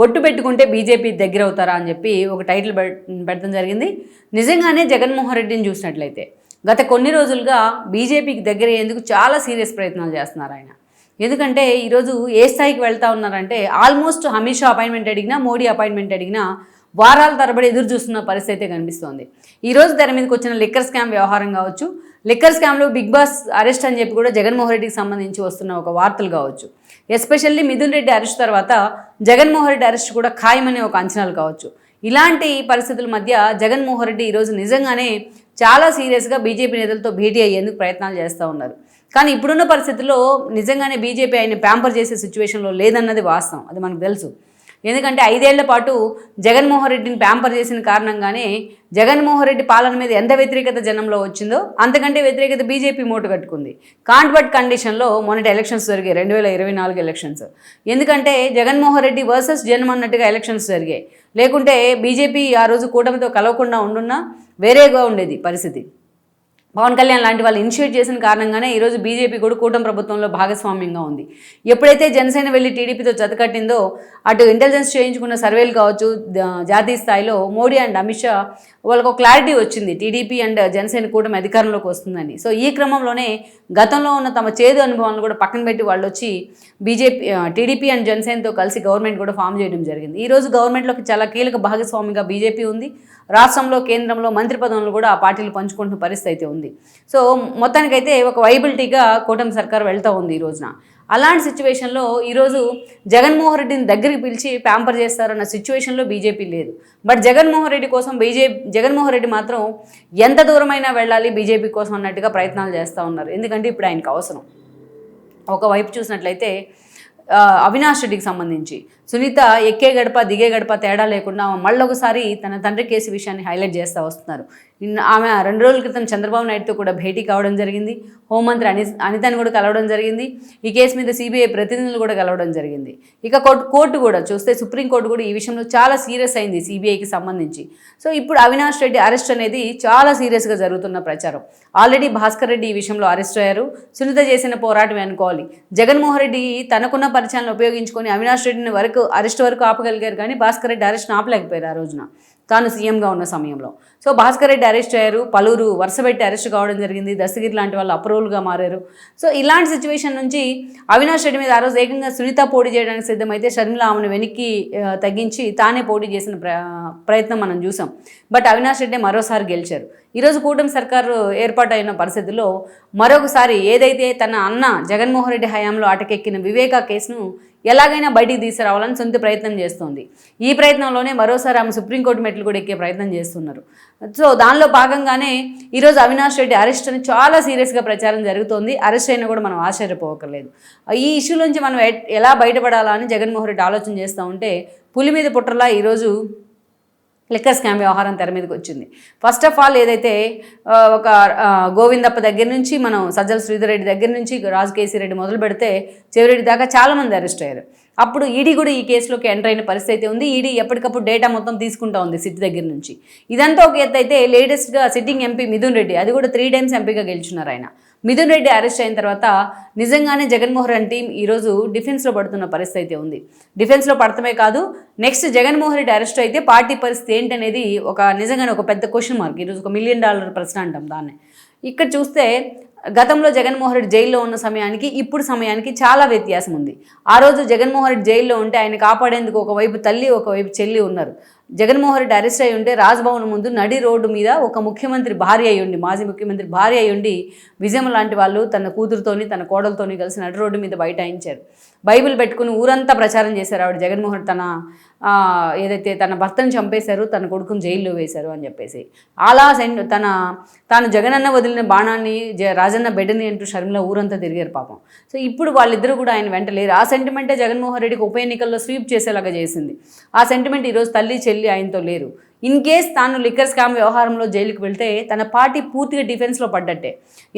బొట్టు పెట్టుకుంటే బీజేపీ దగ్గర అవుతారా అని చెప్పి ఒక టైటిల్ పెట్టడం జరిగింది. నిజంగానే జగన్మోహన్ రెడ్డిని చూసినట్లయితే గత కొన్ని రోజులుగా బీజేపీకి దగ్గర అయ్యేందుకు చాలా సీరియస్ ప్రయత్నాలు చేస్తున్నారు ఆయన. ఎందుకంటే ఈరోజు ఏ స్థాయికి వెళ్తా ఉన్నారంటే ఆల్మోస్ట్ అమిత్ షా అపాయింట్మెంట్ అడిగినా మోడీ అపాయింట్మెంట్ అడిగినా వారాల తరబడి ఎదురు చూస్తున్న పరిస్థితి అయితే కనిపిస్తోంది. ఈరోజు తెర మీదకి వచ్చిన లిక్కర్ స్కామ్ వ్యవహారం కావచ్చు లిక్కర్ స్కామ్లో బిగ్ బాస్ అరెస్ట్ అని చెప్పి కూడా జగన్మోహన్ రెడ్డికి సంబంధించి వస్తున్న ఒక వార్తలు కావచ్చు. ఎస్పెషల్లీ మిథున్ రెడ్డి అరెస్ట్ తర్వాత జగన్మోహన్ రెడ్డి అరెస్ట్ కూడా ఖాయమనే ఒక అంచనాలు కావచ్చు. ఇలాంటి పరిస్థితుల మధ్య జగన్మోహన్ రెడ్డి ఈరోజు నిజంగానే చాలా సీరియస్గా బీజేపీ నేతలతో భేటీ అయ్యేందుకు ప్రయత్నాలు చేస్తూ ఉన్నారు. కానీ ఇప్పుడున్న పరిస్థితుల్లో నిజంగానే బీజేపీ ఆయన ప్యాంపర్ చేసే సిచ్యువేషన్లో లేదన్నది వాస్తవం. అది మనకు తెలుసు. ఎందుకంటే ఐదేళ్ళ పాటు జగన్మోహన్ రెడ్డిని ప్యాంపర్ చేసిన కారణంగానే జగన్మోహన్ రెడ్డి పాలన మీద ఎంత వ్యతిరేకత జనంలో వచ్చిందో అంతకంటే వ్యతిరేకత బీజేపీ మూట కట్టుకుంది. కాంట్బట్ కండిషన్లో మొన్నటి ఎలక్షన్స్ జరిగాయి రెండు వేల ఇరవై నాలుగు ఎలక్షన్స్. ఎందుకంటే జగన్మోహన్ రెడ్డి వర్సెస్ జనం అన్నట్టుగా ఎలక్షన్స్ జరిగాయి. లేకుంటే బీజేపీ ఆ రోజు కూటమితో కలవకుండా ఉండున్నా వేరేగా ఉండేది పరిస్థితి. పవన్ కళ్యాణ్ లాంటి వాళ్ళు ఇనిషియేట్ చేసిన కారణంగానే ఈరోజు బీజేపీ కూడా కూటమి ప్రభుత్వంలో భాగస్వామ్యంగా ఉంది. ఎప్పుడైతే జనసేన వెళ్ళి టీడీపీతో జతకట్టిందో అటు ఇంటెలిజెన్స్ చేయించుకున్న సర్వేలు కావచ్చు జాతీయ స్థాయిలో మోడీ అండ్ అమిత్ షా వాళ్ళకు క్లారిటీ వచ్చింది. టీడీపీ అండ్ జనసేన కూటమి అధికారంలోకి వస్తుందని. సో ఈ క్రమంలోనే గతంలో ఉన్న తమ చేదు అనుభవాలను కూడా పక్కన పెట్టి వాళ్ళు వచ్చి బీజేపీ టీడీపీ అండ్ జనసేనతో కలిసి గవర్నమెంట్ కూడా ఫామ్ చేయడం జరిగింది. ఈరోజు గవర్నమెంట్లోకి చాలా కీలక భాగస్వామిగా బీజేపీ ఉంది. రాష్ట్రంలో కేంద్రంలో మంత్రి పదవులను కూడా ఆ పార్టీలు పంచుకుంటున్న పరిస్థితి అయితే ఉంది. సో మొత్తానికైతే ఒక వైబిలిటీగా కూటమి సర్కార్ వెళ్తూ ఉంది ఈ రోజున. అలాంటి సిచ్యువేషన్లో ఈరోజు జగన్మోహన్ రెడ్డిని దగ్గరికి పిలిచి ప్యాంపర్ చేస్తారన్న సిచ్యువేషన్లో బీజేపీ లేదు. బట్ జగన్మోహన్ రెడ్డి కోసం బీజేపీ జగన్మోహన్ రెడ్డి మాత్రం ఎంత దూరమైనా వెళ్ళాలి బీజేపీ కోసం అన్నట్టుగా ప్రయత్నాలు చేస్తూ ఉన్నారు. ఎందుకంటే ఇప్పుడు ఆయనకు అవసరం. ఒకవైపు చూసినట్లయితే అవినాష్ రెడ్డికి సంబంధించి సునీత ఎక్కే గడప దిగే గడప తేడా లేకుండా మళ్ళొకసారి తన తండ్రి కేసు విషయాన్ని హైలైట్ చేస్తూ వస్తున్నారు. నిన్న ఆమె రెండు రోజుల క్రితం చంద్రబాబు నాయుడుతో కూడా భేటీ కావడం జరిగింది. హోంమంత్రి అని అనితని కూడా కలవడం జరిగింది. ఈ కేసు మీద సిబిఐ ప్రతినిధులు కూడా కలవడం జరిగింది. ఇక కోర్టు కోర్టు కూడా చూస్తే సుప్రీంకోర్టు కూడా ఈ విషయంలో చాలా సీరియస్ అయింది సిబిఐకి సంబంధించి. సో ఇప్పుడు అవినాష్ రెడ్డి అరెస్ట్ అనేది చాలా సీరియస్గా జరుగుతున్న ప్రచారం. ఆల్రెడీ భాస్కర్ రెడ్డి ఈ విషయంలో అరెస్ట్ అయ్యారు. సునీత చేసిన పోరాటం అనుకోవాలి. జగన్మోహన్ రెడ్డి తనకున్న పరిచయాలను ఉపయోగించుకొని అవినాష్ రెడ్డిని వరకు వరకు అరెస్ట్ వరకు ఆపగలిగారు కానీ భాస్కర్ రెడ్డి అరెస్ట్ ఆపలేకపోయారు ఆ రోజున. తాను సీఎంగా ఉన్న సమయంలో. సో భాస్కర్ రెడ్డి అరెస్ట్ అయ్యారు. పలువురు వరుసపెట్టి అరెస్ట్ కావడం జరిగింది. దస్తగిరి లాంటి వాళ్ళు అప్రూవల్గా మారారు. సో ఇలాంటి సిచ్యువేషన్ నుంచి అవినాష్ రెడ్డి మీద ఆ రోజు ఏకంగా సునీత పోటీ చేయడానికి సిద్ధమైతే షర్మిల ఆమెను వెనక్కి తగ్గించి తానే పోటీ చేసిన ప్ర ప్రయత్నం మనం చూసాం. బట్ అవినాష్ రెడ్డి మరోసారి గెలిచారు. ఈరోజు కూటమి సర్కారు ఏర్పాటైన పరిస్థితుల్లో మరొకసారి ఏదైతే తన అన్న జగన్మోహన్ రెడ్డి హయాంలో అటకెక్కిన వివేకా కేసును ఎలాగైనా బయటికి తీసుకురావాలని సొంత ప్రయత్నం చేస్తోంది. ఈ ప్రయత్నంలోనే మరోసారి ఆమె సుప్రీంకోర్టు మెట్లు కూడా ఎక్కే ప్రయత్నం చేస్తున్నారు. సో దానిలో భాగంగానే ఈరోజు అవినాష్ రెడ్డి అరెస్ట్ అని చాలా సీరియస్గా ప్రచారం జరుగుతోంది. అరెస్ట్ అయినా కూడా మనం ఆశ్చర్యపోకర్లేదు. ఈ ఇష్యూ నుంచి మనం ఎలా బయటపడాలా అని జగన్మోహన్ రెడ్డి ఆలోచన చేస్తూ ఉంటే పులి మీద పుట్టలా ఈరోజు లిక్కర్ స్కామ్ వ్యవహారం తెర మీదకి వచ్చింది. ఫస్ట్ ఆఫ్ ఆల్ ఏదైతే ఒక గోవిందప్ప దగ్గర నుంచి మనం సజ్జల శ్రీధర్ రెడ్డి దగ్గర నుంచి రాజు కేసీ రెడ్డి మొదలు పెడితే చివరెడ్డి దాకా చాలామంది అరెస్ట్ అయ్యారు. అప్పుడు ఈడీ కూడా ఈ కేసులోకి ఎంటర్ అయిన పరిస్థితి అయితే ఉంది. ఈడీ ఎప్పటికప్పుడు డేటా మొత్తం తీసుకుంటా ఉంది సిట్ దగ్గర నుంచి. ఇదంతా ఒక ఎత్తు అయితే లేటెస్ట్గా సిట్టింగ్ ఎంపీ మిథున్ రెడ్డి అది కూడా త్రీ టైమ్స్ ఎంపీగా గెలిచినారు ఆయన. మిథున్ రెడ్డి అరెస్ట్ అయిన తర్వాత నిజంగానే జగన్మోహన్ రెడ్డి టీం ఈరోజు డిఫెన్స్లో పడుతున్న పరిస్థితి అయితే ఉంది. డిఫెన్స్లో పడటమే కాదు నెక్స్ట్ జగన్మోహన్ రెడ్డి అరెస్ట్ అయితే పార్టీ పరిస్థితి ఏంటనేది ఒక నిజంగానే ఒక పెద్ద క్వశ్చన్ మార్క్ ఈరోజు ఒక మిలియన్ డాలర్ ప్రశ్న అంటాం దాన్ని. ఇక్కడ చూస్తే గతంలో జగన్మోహన్ రెడ్డి జైల్లో ఉన్న సమయానికి ఇప్పుడు సమయానికి చాలా వ్యత్యాసం ఉంది. ఆ రోజు జగన్మోహన్ రెడ్డి జైల్లో ఉంటే ఆయన కాపాడేందుకు ఒకవైపు తల్లి ఒకవైపు చెల్లి ఉన్నారు. జగన్మోహన్ రెడ్డి అరెస్ట్ అయి ఉంటే రాజ్భవన్ ముందు నడి రోడ్డు మీద ఒక ముఖ్యమంత్రి భార్య అయ్యుండి మాజీ ముఖ్యమంత్రి భార్య అయి ఉండి విజయం లాంటి వాళ్ళు తన కూతురుతోని తన కోడలతోని కలిసి నడి రోడ్డు మీద బైఠాయించారు. బైబిల్ పెట్టుకుని ఊరంతా ప్రచారం చేశారు ఆవిడ. జగన్మోహన్ తన ఏదైతే తన భర్తను చంపేశారు తన కొడుకుని జైల్లో వేశారు అని చెప్పేసి. అలా సెండ్ తన తాను జగనన్న వదిలిన బాణాన్ని జ రాజన్న బిడ్డని అంటూ షర్మిల ఊరంతా తిరిగారు పాపం. సో ఇప్పుడు వాళ్ళిద్దరూ కూడా ఆయన వెంట లేరు. ఆ సెంటిమెంటే జగన్మోహన్ రెడ్డికి ఉప ఎన్నికల్లో స్వీప్ చేసేలాగా చేసింది. ఆ సెంటిమెంట్ ఈరోజు తల్లి చెల్లి ఆయనతో లేరు. ఇన్ కేస్ తాను లిక్కర్ స్కామ్ వ్యవహారంలో జైలుకి వెళ్తే తన పార్టీ పూర్తిగా డిఫెన్స్లో పడ్డట్టే.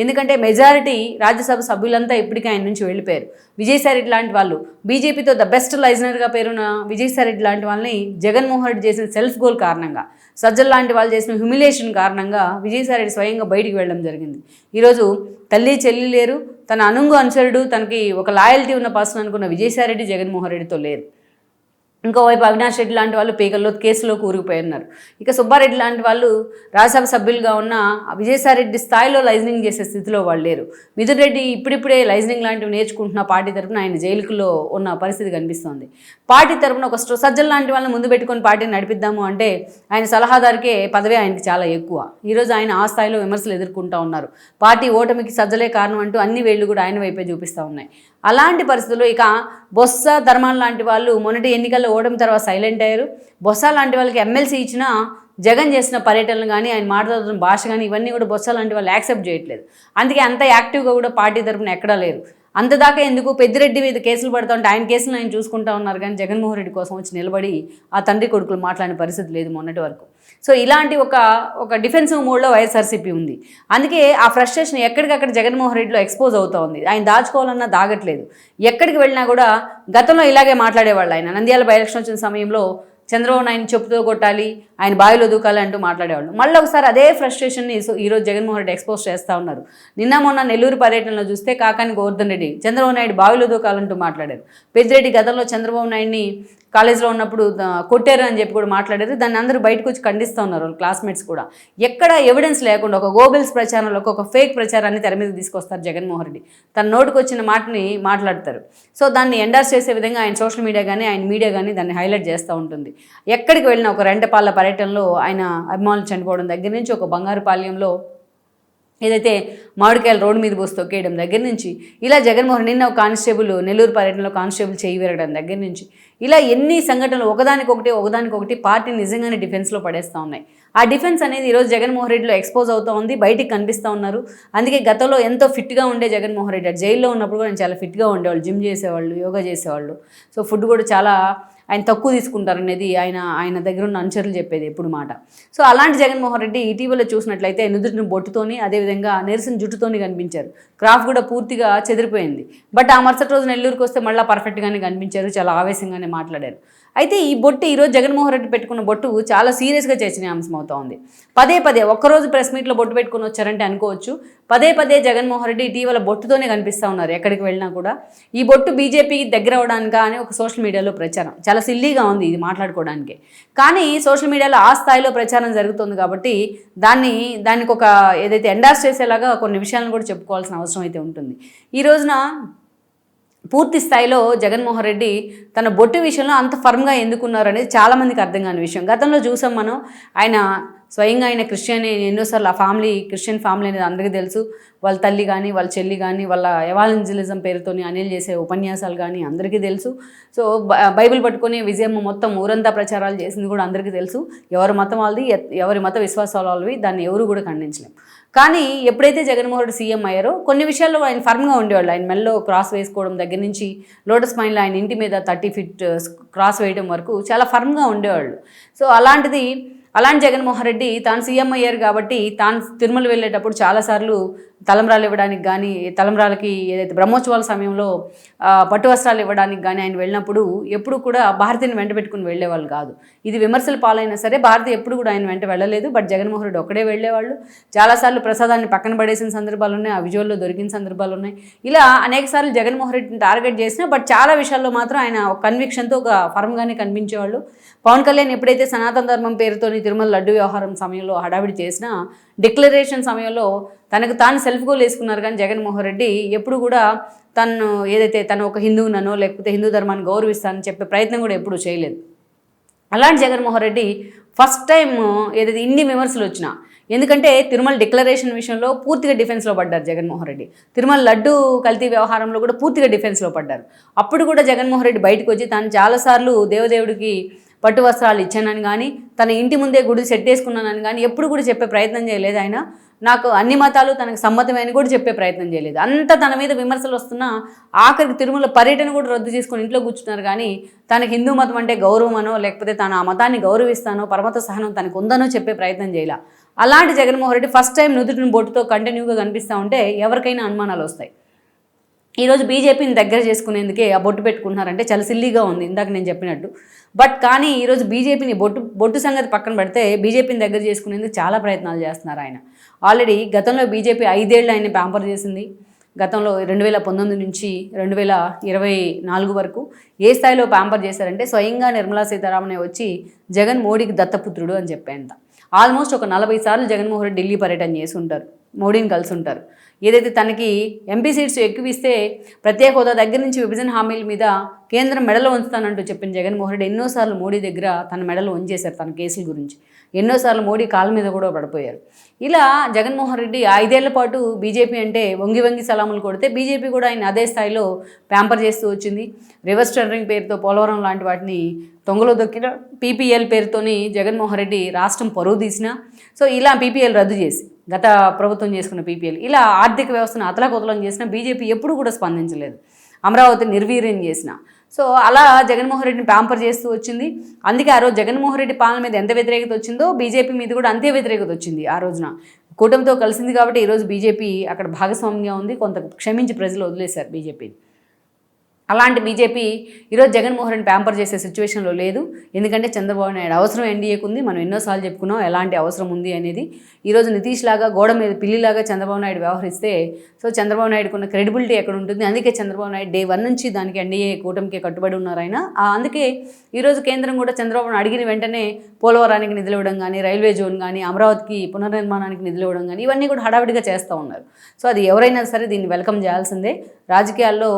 ఎందుకంటే మెజారిటీ రాజ్యసభ సభ్యులంతా ఇప్పటికే ఆయన నుంచి వెళ్ళిపోయారు. విజయసాయి లాంటి వాళ్ళు బీజేపీతో ద బెస్ట్ లైజనర్గా పేరున్న విజయసాయి లాంటి వాళ్ళని జగన్మోహన్ రెడ్డి చేసిన సెల్ఫ్ గోల్ కారణంగా సజ్జల్ లాంటి వాళ్ళు చేసిన హ్యూమిలేషన్ కారణంగా విజయసాయి స్వయంగా బయటికి వెళ్ళడం జరిగింది. ఈరోజు తల్లి చెల్లి లేరు. తన అనుంగు అనుచరుడు తనకి ఒక లాయల్టీ ఉన్న పర్సన్ అనుకున్న విజయసాయి రెడ్డి జగన్మోహన్ రెడ్డితో లేరు. ఇంకోవైపు అవినాష్ రెడ్డి లాంటి వాళ్ళు పీకల్లో కేసులో కూరుకుపోయినారు. ఇక సుబ్బారెడ్డి లాంటి వాళ్ళు రాజ్యసభ సభ్యులుగా ఉన్న విజయసాయిరెడ్డి స్థాయిలో లైజనింగ్ చేసే స్థితిలో వాళ్ళు లేరు. మిథున్ రెడ్డి ఇప్పుడిప్పుడే లైజనింగ్ లాంటివి నేర్చుకుంటున్న పార్టీ తరపున ఆయన జైలుకులో ఉన్న పరిస్థితి కనిపిస్తోంది. పార్టీ తరపున ఒక స్ట్ర- సజ్జల లాంటి వాళ్ళని ముందు పెట్టుకొని పార్టీని నడిపిద్దాము అంటే ఆయన సలహాదారుకే పదవి ఆయనకి చాలా ఎక్కువ. ఈరోజు ఆయన ఆ స్థాయిలో విమర్శలు ఎదుర్కొంటూ ఉన్నారు. పార్టీ ఓటమికి సజ్జలే కారణం అంటూ అన్ని వేళ్ళు కూడా ఆయన వైపే చూపిస్తూ ఉన్నాయి. అలాంటి పరిస్థితుల్లో ఇక బొత్స ధర్మాన్ లాంటి వాళ్ళు మొన్నటి ఎన్నికల్లో ఓటమి తర్వాత సైలెంట్ అయ్యారు. బొత్స లాంటి వాళ్ళకి ఎమ్మెల్సీ ఇచ్చిన జగన్ చేసిన పర్యటనలు కానీ ఆయన మాట్లాడుతున్న భాష కానీ ఇవన్నీ కూడా బొత్స లాంటి వాళ్ళు యాక్సెప్ట్ చేయట్లేదు. అందుకే అంత యాక్టివ్గా కూడా పార్టీ తరపున ఎక్కడా లేరు. అంతదాకా ఎందుకు పెద్దిరెడ్డి మీద కేసులు పడుతుంటే ఆయన కేసులు ఆయన చూసుకుంటా ఉన్నారు కానీ జగన్మోహన్ రెడ్డి కోసం వచ్చి నిలబడి ఆ తండ్రి కొడుకులు మాట్లాడిన పరిస్థితి లేదు మొన్నటి వరకు. సో ఇలాంటి ఒక ఒక డిఫెన్సివ్ మోడ్లో వైఎస్ఆర్సీపీ ఉంది. అందుకే ఆ ఫ్రస్ట్రేషన్ ఎక్కడికక్కడ జగన్మోహన్ రెడ్డిలో ఎక్స్పోజ్ అవుతూ ఉంది. ఆయన దాచుకోవాలన్నా దాగట్లేదు. ఎక్కడికి వెళ్ళినా కూడా గతంలో ఇలాగే మాట్లాడేవాళ్ళు ఆయన. నంద్యాల బై ఎలక్షన్ వచ్చిన సమయంలో చంద్రబాబు నాయుడు చెప్పుతో కొట్టాలి ఆయన బావిలో దూకాలి అంటూ మాట్లాడేవాళ్ళు. మళ్ళీ ఒకసారి అదే ఫ్రస్ట్రేషన్ని ఈరోజు జగన్మోహన్ రెడ్డి ఎక్స్పోజ్ చేస్తూ ఉన్నారు. నిన్న మొన్న నెల్లూరు పర్యటనలో చూస్తే కాకాని గోవర్ధన్ రెడ్డి చంద్రబాబు నాయుడు బావిలో దూకాలంటూ మాట్లాడారు. పెద్దిరెడ్డి గతంలో చంద్రబాబు నాయుడిని కాలేజ్లో ఉన్నప్పుడు కొట్టారు అని చెప్పి కూడా మాట్లాడారు. దాన్ని అందరూ బయటకు వచ్చి ఖండిస్తూ ఉన్నారు క్లాస్మేట్స్ కూడా. ఎక్కడ ఎవిడెన్స్ లేకుండా ఒక గోబెల్స్ ప్రచారంలో ఒక ఫేక్ ప్రచారాన్ని తెర మీద తీసుకొస్తారు జగన్మోహన్ రెడ్డి. తన నోటికి వచ్చిన మాటని మాట్లాడతారు. సో దాన్ని ఎండార్స్ చేసే విధంగా ఆయన సోషల్ మీడియా కానీ ఆయన మీడియా కానీ దాన్ని హైలైట్ చేస్తూ ఉంటుంది. ఎక్కడికి వెళ్ళినా ఒక రెంటపాళ్ళ పర్యటనలో ఆయన అభిమానులు చనిపోవడం దగ్గర నుంచి ఒక బంగారుపాళ్యంలో ఏదైతే మామిడికాయలు రోడ్డు మీద పోసి తొక్కేయడం దగ్గర నుంచి ఇలా జగన్మోహన్ నిన్న ఒక కానిస్టేబుల్ నెల్లూరు పర్యటనలో కానిస్టేబుల్ చేయి విరగడం దగ్గర నుంచి ఇలా ఎన్ని సంఘటనలు ఒకదానికొకటి ఒకదానికొకటి పార్టీ నిజంగానే డిఫెన్స్లో పడేస్తూ ఉన్నాయి. ఆ డిఫెన్స్ అనేది ఈరోజు జగన్మోహన్ రెడ్డిలో ఎక్స్పోజ్ అవుతూ ఉంది బయటికి కనిపిస్తూ ఉన్నారు. అందుకే గతంలో ఎంతో ఫిట్గా ఉండే జగన్మోహన్ రెడ్డి జైల్లో ఉన్నప్పుడు కూడా చాలా ఫిట్గా ఉండేవాళ్ళు జిమ్ చేసేవాళ్ళు యోగా చేసేవాళ్ళు. సో ఫుడ్ కూడా చాలా ఆయన తక్కువ తీసుకుంటారు అనేది ఆయన ఆయన దగ్గర ఉన్న అనుచరులు చెప్పేది ఎప్పుడు మాట. సో అలాంటి జగన్మోహన్ రెడ్డి ఇటీవల చూసినట్లయితే నుదుటిని బొట్టుతోని అదేవిధంగా నెరిసిన జుట్టుతోని కనిపించారు. క్రాఫ్ కూడా పూర్తిగా చెదిరిపోయింది. బట్ ఆ మరుసటి రోజు నెల్లూరుకి వస్తే మళ్ళీ పర్ఫెక్ట్గానే కనిపించారు చాలా ఆవేశంగానే మాట్లాడారు. అయితే ఈ బొట్టు ఈరోజు జగన్మోహన్ రెడ్డి పెట్టుకున్న బొట్టు చాలా సీరియస్గా చర్చనీయాంశం అవుతా ఉంది. పదే పదే ఒక్కరోజు ప్రెస్ మీట్లో బొట్టు పెట్టుకుని వచ్చారంటే అనుకోవచ్చు. పదే పదే జగన్మోహన్ రెడ్డి ఇటీవల బొట్టుతోనే కనిపిస్తూ ఉన్నారు ఎక్కడికి వెళ్ళినా కూడా. ఈ బొట్టు బీజేపీకి దగ్గర అవడానికా అని ఒక సోషల్ మీడియాలో ప్రచారం. చాలా సిల్లీగా ఉంది ఇది మాట్లాడుకోవడానికి. కానీ సోషల్ మీడియాలో ఆ స్థాయిలో ప్రచారం జరుగుతుంది కాబట్టి దాన్ని దానికి ఒక ఏదైతే ఎండార్స్ చేసేలాగా కొన్ని విషయాలను కూడా చెప్పుకోవాల్సిన అవసరం అయితే ఉంటుంది. ఈ రోజున పూర్తి స్థాయిలో జగన్మోహన్ రెడ్డి తన బొట్టు విషయంలో అంత ఫర్మ్గా ఎందుకున్నారు అనేది చాలామందికి అర్థం కాని విషయం. గతంలో చూసాం మనం ఆయన స్వయంగా ఆయన క్రిస్టియన్ ఎన్నోసార్లు ఆ ఫ్యామిలీ క్రిస్టియన్ ఫ్యామిలీ అనేది అందరికీ తెలుసు. వాళ్ళ తల్లి కానీ వాళ్ళ చెల్లి కానీ వాళ్ళ ఎవాలెంజలిజం పేరుతోని అనిల్ చేసే ఉపన్యాసాలు కానీ అందరికీ తెలుసు. సో బైబిల్ పట్టుకొని విజయమ్మ మొత్తం ఊరంతా ప్రచారాలు చేసింది కూడా అందరికీ తెలుసు. ఎవరి మతం వాళ్ళది ఎవరి మత విశ్వాసాలు వాళ్ళవి దాన్ని ఎవరు కూడా ఖండించలేం. కానీ ఎప్పుడైతే జగన్మోహన్ రెడ్డి సీఎం అయ్యారో కొన్ని విషయాల్లో ఆయన ఫర్మ్గా ఉండేవాళ్ళు. ఆయన మెల్లో క్రాస్ వేసుకోవడం దగ్గర నుంచి లోటస్ మైన్లో ఆయన ఇంటి మీద థర్టీ ఫిట్ క్రాస్ వేయడం వరకు చాలా ఫర్మ్గా ఉండేవాళ్ళు. సో అలాంటిది అలాంటి జగన్మోహన్ రెడ్డి తాను సీఎం అయ్యారు కాబట్టి తాను తిరుమల వెళ్ళేటప్పుడు చాలాసార్లు తలంబ్రాలు ఇవ్వడానికి కానీ తలంబ్రాలకి ఏదైతే బ్రహ్మోత్సవాల సమయంలో పట్టు వస్త్రాలు ఇవ్వడానికి కానీ ఆయన వెళ్ళినప్పుడు ఎప్పుడు కూడా భారతిని వెంట పెట్టుకుని వెళ్ళేవాళ్ళు కాదు. ఇది విమర్శలు పాలైనా సరే భారతి ఎప్పుడు కూడా ఆయన వెంట వెళ్ళలేదు. బట్ జగన్మోహన్ రెడ్డి ఒక్కడే వెళ్ళేవాళ్ళు. చాలాసార్లు ప్రసాదాన్ని పక్కన పడేసిన సందర్భాలు ఉన్నాయి ఆ విజువల్లో దొరికిన సందర్భాలు ఉన్నాయి. ఇలా అనేకసార్లు జగన్మోహన్ రెడ్డిని టార్గెట్ చేసినా బట్ చాలా విషయాల్లో మాత్రం ఆయన ఒక కన్విక్షన్తో ఒక ఫర్మ్గానే కనిపించేవాళ్ళు. పవన్ కళ్యాణ్ ఎప్పుడైతే సనాతన ధర్మం పేరుతోని తిరుమల లడ్డు వ్యవహారం సమయంలో హడావిడి చేసినా డిక్లరేషన్ సమయంలో తనకు తాను సెల్ఫ్ గోల్ వేసుకున్నారు కానీ జగన్మోహన్ రెడ్డి ఎప్పుడు కూడా తను ఏదైతే తను ఒక హిందువుననో లేకపోతే హిందూ ధర్మాన్ని గౌరవిస్తానని చెప్పే ప్రయత్నం కూడా ఎప్పుడూ చేయలేదు. అలాంటి జగన్మోహన్ రెడ్డి ఫస్ట్ టైం ఏదైతే ఇన్ని విమర్శలు వచ్చినా ఎందుకంటే తిరుమల డిక్లరేషన్ విషయంలో పూర్తిగా డిఫెన్స్లో పడ్డారు జగన్మోహన్ రెడ్డి. తిరుమల లడ్డు కల్తీ వ్యవహారంలో కూడా పూర్తిగా డిఫెన్స్లో పడ్డారు. అప్పుడు కూడా జగన్మోహన్ రెడ్డి బయటకు వచ్చి తాను చాలాసార్లు దేవదేవుడికి పట్టు వస్త్రాలు ఇచ్చానని కానీ తన ఇంటి ముందే గుడి సెట్టేసుకున్నానని కానీ ఎప్పుడు కూడా చెప్పే ప్రయత్నం చేయలేదు ఆయన. నాకు అన్ని మతాలు తనకు సమ్మతమైన కూడా చెప్పే ప్రయత్నం చేయలేదు. అంత తన మీద విమర్శలు వస్తున్నా ఆఖరికి తిరుమల పర్యటన కూడా రద్దు చేసుకుని ఇంట్లో కూర్చున్నారు కానీ తనకు హిందూ మతం అంటే గౌరవమనో లేకపోతే తన ఆ మతాన్ని గౌరవిస్తానో పరమత సహనం తనకు ఉందనో చెప్పే ప్రయత్నం చేయాల. అలాంటి జగన్మోహన్ రెడ్డి ఫస్ట్ టైం నుదుటిని బొట్టుతో కంటిన్యూగా కనిపిస్తూ ఉంటే ఎవరికైనా అనుమానాలు వస్తాయి. ఈరోజు బీజేపీని దగ్గర చేసుకునేందుకే ఆ బొట్టు పెట్టుకుంటున్నారంటే చాలా సిల్లీగా ఉంది ఇందాక నేను చెప్పినట్టు. బట్ కానీ ఈరోజు బీజేపీని బొట్టు బొట్టు సంగతి పక్కన పెడితే బీజేపీని దగ్గర చేసుకునేందుకు చాలా ప్రయత్నాలు చేస్తున్నారు ఆయన. ఆల్రెడీ గతంలో బీజేపీ ఐదేళ్ళు ఆయన ప్యాంపర్ చేసింది. గతంలో రెండు వేల పంతొమ్మిది నుంచి రెండు వేల ఇరవై నాలుగు వరకు ఏ స్థాయిలో ప్యాంపర్ చేశారంటే స్వయంగా నిర్మలా సీతారామనే వచ్చి జగన్ మోడీకి దత్తపుత్రుడు అని చెప్పేంత. ఆల్మోస్ట్ ఒక నలభై సార్లు జగన్మోహన్ రెడ్డి ఢిల్లీ పర్యటన చేసి ఉంటారు. మోడీని కలిసి ఉంటారు ఏదైతే తనకి ఎంపీ సీట్స్ ఎక్కువ ఇస్తే ప్రత్యేక హోదా దగ్గర నుంచి విభజన హామీల మీద కేంద్రం మెడలో ఉంచుతానంటూ చెప్పిన జగన్మోహన్ రెడ్డి ఎన్నోసార్లు మోడీ దగ్గర తన మెడలో ఉంచేశారు తన కేసుల గురించి. ఎన్నోసార్లు మోడీ కాళ్ళ మీద కూడా పడిపోయారు. ఇలా జగన్మోహన్ రెడ్డి ఐదేళ్ళ పాటు బీజేపీ అంటే వంగి వంగి సలాములు కొడితే బీజేపీ కూడా ఆయన అదే స్థాయిలో ప్యాంపర్ చేస్తూ వచ్చింది. రివర్స్ టెండరింగ్ పేరుతో పోలవరం లాంటి వాటిని తొంగలో దొక్కిన పీపీఎల్ పేరుతోని జగన్మోహన్ రెడ్డి రాష్ట్రం పరువు తీసిన. సో ఇలా పీపీఎల్ రద్దు చేసి గత ప్రభుత్వం చేసుకున్న పీపీఎల్. ఇలా ఆర్థిక వ్యవస్థను అతలాకుతలం చేసిన బీజేపీ ఎప్పుడు కూడా స్పందించలేదు. అమరావతి నిర్వీర్యం చేసిన. సో అలా జగన్మోహన్ రెడ్డిని ప్యాంపర్ చేస్తూ వచ్చింది. అందుకే ఆ రోజు జగన్మోహన్ రెడ్డి పాలన మీద ఎంత వ్యతిరేకత వచ్చిందో బీజేపీ మీద కూడా అంతే వ్యతిరేకత వచ్చింది ఆ రోజున. కూటమితో కలిసింది కాబట్టి ఈరోజు బీజేపీ అక్కడ భాగస్వామ్యంగా ఉంది. కొంత క్షమించి ప్రజలు వదిలేశారు బీజేపీని. అలాంటి బీజేపీ ఈరోజు జగన్మోహన్ రెడ్డి ప్యాంపర్ చేసే సిచ్యువేషన్లో లేదు. ఎందుకంటే చంద్రబాబు నాయుడు అవసరం ఎన్డీఏకు ఉంది. మనం ఎన్నోసార్లు చెప్పుకున్నాం ఎలాంటి అవసరం ఉంది అనేది. ఈరోజు నితీష్ లాగా గోడ మీద పిల్లిలాగా చంద్రబాబు నాయుడు వ్యవహరిస్తే సో చంద్రబాబు నాయుడుకు ఉన్న క్రెడిబిలిటీ ఎక్కడ ఉంటుంది అందుకే చంద్రబాబు నాయుడు డే వన్ నుంచి దానికి ఎన్డీఏ కూటమికి కట్టుబడి ఉన్నారు ఆయన. అందుకే ఈరోజు కేంద్రం కూడా చంద్రబాబు అడిగిన వెంటనే పోలవరానికి నిధులు ఇవ్వడం కానీ రైల్వే జోన్ కానీ అమరావతికి పునర్నిర్మాణానికి నిధులు ఇవ్వడం కానీ ఇవన్నీ కూడా హడావిడిగా చేస్తూ ఉన్నారు. సో అది ఎవరైనా సరే దీన్ని వెల్కమ్ చేయాల్సిందే. రాజకీయాల్లో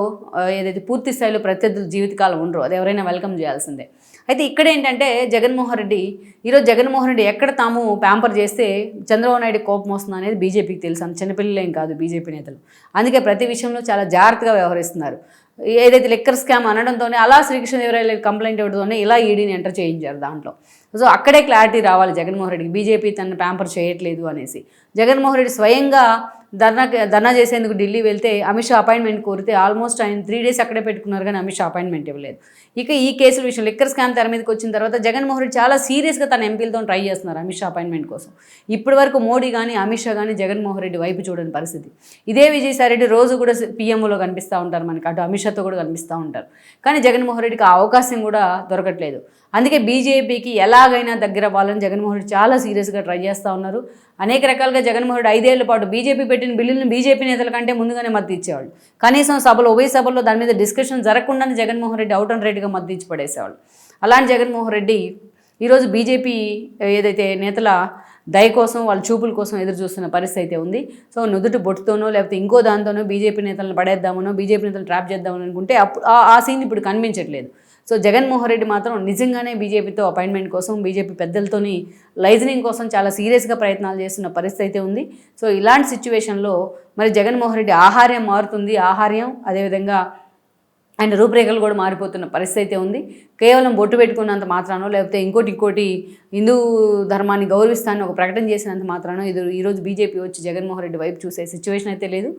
ఏదైతే పూర్తి స్థాయిలో ప్రత్యర్థులు జీవితకాలం ఉండరు అది ఎవరైనా వెల్కమ్ చేయాల్సిందే. అయితే ఇక్కడ ఏంటంటే జగన్మోహన్ రెడ్డి ఈరోజు జగన్మోహన్ రెడ్డి ఎక్కడ తాము ప్యాంపర్ చేస్తే చంద్రబాబు నాయుడు కోపం వస్తుంది అనేది బీజేపీకి తెలుసు. అంత చిన్నపిల్లలేం కాదు బీజేపీ నేతలు. అందుకే ప్రతి విషయంలో చాలా జాగ్రత్తగా వ్యవహరిస్తున్నారు. ఏదైతే లెక్కర్ స్కామ్ అనడంతోనే అలా శ్రీకృష్ణదేవరాయలు కంప్లైంట్ ఇవ్వడంతోనే ఇలా ఈడీని ఎంటర్ చేయించారు దాంట్లో. సో అక్కడే క్లారిటీ రావాలి జగన్మోహన్ రెడ్డికి. బీజేపీ తను ప్యాంపర్ చేయట్లేదు అనేసి. జగన్మోహన్ రెడ్డి స్వయంగా ధర్నా ధర్నా చేసేందుకు ఢిల్లీ వెళ్తే అమిత్ షా అపాయింట్మెంట్ కోరితే ఆల్మోస్ట్ ఆయన త్రీ డేస్ అక్కడే పెట్టుకున్నారు కానీ అమిత్ షా అపాయింట్మెంట్ ఇవ్వలేదు. ఇక ఈ కేసుల విషయం లిక్కర్ స్కామ్ తెర మీదకి వచ్చిన తర్వాత జగన్మోహన్ రెడ్డి చాలా సీరియస్గా తన ఎంపీలతో ట్రై చేస్తున్నారు అమిత్ షా అపాయింట్మెంట్ కోసం. ఇప్పటి వరకు మోడీ కానీ అమిత్ షా కానీ జగన్మోహన్ రెడ్డి వైపు చూడని పరిస్థితి. ఇదే విజయసాయి రెడ్డి రోజు కూడా పీఎంఓలో కనిపిస్తూ ఉంటారు మనకి అటు అమిత్ షాతో కూడా కనిపిస్తూ ఉంటారు. కానీ జగన్మోహన్ రెడ్డికి ఆ అవకాశం కూడా దొరకట్లేదు. అందుకే బీజేపీకి ఎలాగైనా దగ్గర అవ్వాలని జగన్మోహన్ రెడ్డి చాలా సీరియస్గా ట్రై చేస్తూ ఉన్నారు. అనేక రకాలుగా జగన్మోహన్ రెడ్డి ఐదేళ్ళ పాటు బీజేపీ పెట్టిన బిల్లులను బీజేపీ నేతల కంటే ముందుగానే మద్దతు ఇచ్చేవాళ్ళు కనీసం సభలో ఉభయ సభల్లో దాని మీద డిస్కషన్ జరగకుండానే జగన్మోహన్ రెడ్డి అవుట్ అండ్ రైట్గా మద్దతు ఇచ్చి పడేసేవాళ్ళు. అలాంటి జగన్మోహన్ రెడ్డి ఈరోజు బీజేపీ ఏదైతే నేతల దయ కోసం వాళ్ళ చూపుల కోసం ఎదురు చూస్తున్న పరిస్థితి అయితే ఉంది. సో నుదుటి బొట్టుతోనో లేకపోతే ఇంకో దాంతోనో బీజేపీ నేతలను పడేద్దామనో బీజేపీ నేతలు ట్రాప్ చేద్దామని అనుకుంటే అప్పుడు ఆ- ఆ సీన్ ఇప్పుడు కనిపించట్లేదు. సో జగన్మోహన్ రెడ్డి మాత్రం నిజంగానే బీజేపీతో అపాయింట్మెంట్ కోసం బీజేపీ పెద్దలతోని లైజనింగ్ కోసం చాలా సీరియస్గా ప్రయత్నాలు చేస్తున్న పరిస్థితి అయితే ఉంది. సో ఇలాంటి సిచ్యువేషన్లో మరి జగన్మోహన్ రెడ్డి ఆహార్యం మారుతుంది. ఆహార్యం అదేవిధంగా ఆయన రూపురేఖలు కూడా మారిపోతున్న పరిస్థితి అయితే ఉంది. కేవలం బొట్టు పెట్టుకున్నంత మాత్రానో లేకపోతే ఇంకోటి ఇంకోటి హిందూ ధర్మాన్ని గౌరవిస్తానని ఒక ప్రకటన చేసినంత మాత్రానో ఇది ఈరోజు బీజేపీ వచ్చి జగన్మోహన్ రెడ్డి వైపు చూసే సిచ్యువేషన్ అయితే లేదు.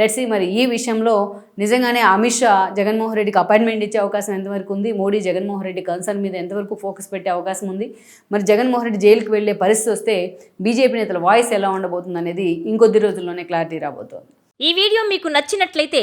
లెట్స్ మరి ఈ విషయంలో నిజంగానే అమిత్ షా జగన్మోహన్ రెడ్డికి అపాయింట్మెంట్ ఇచ్చే అవకాశం ఎంతవరకు ఉంది? మోడీ జగన్మోహన్ రెడ్డి కన్సర్న్ మీద ఎంతవరకు ఫోకస్ పెట్టే అవకాశం ఉంది? మరి జగన్మోహన్ రెడ్డి జైలుకి వెళ్ళే పరిస్థితి వస్తే బీజేపీ నేతల వాయిస్ ఎలా ఉండబోతుంది అనేది ఇంకొద్ది రోజుల్లోనే క్లారిటీ రాబోతోంది. ఈ వీడియో మీకు నచ్చినట్లయితే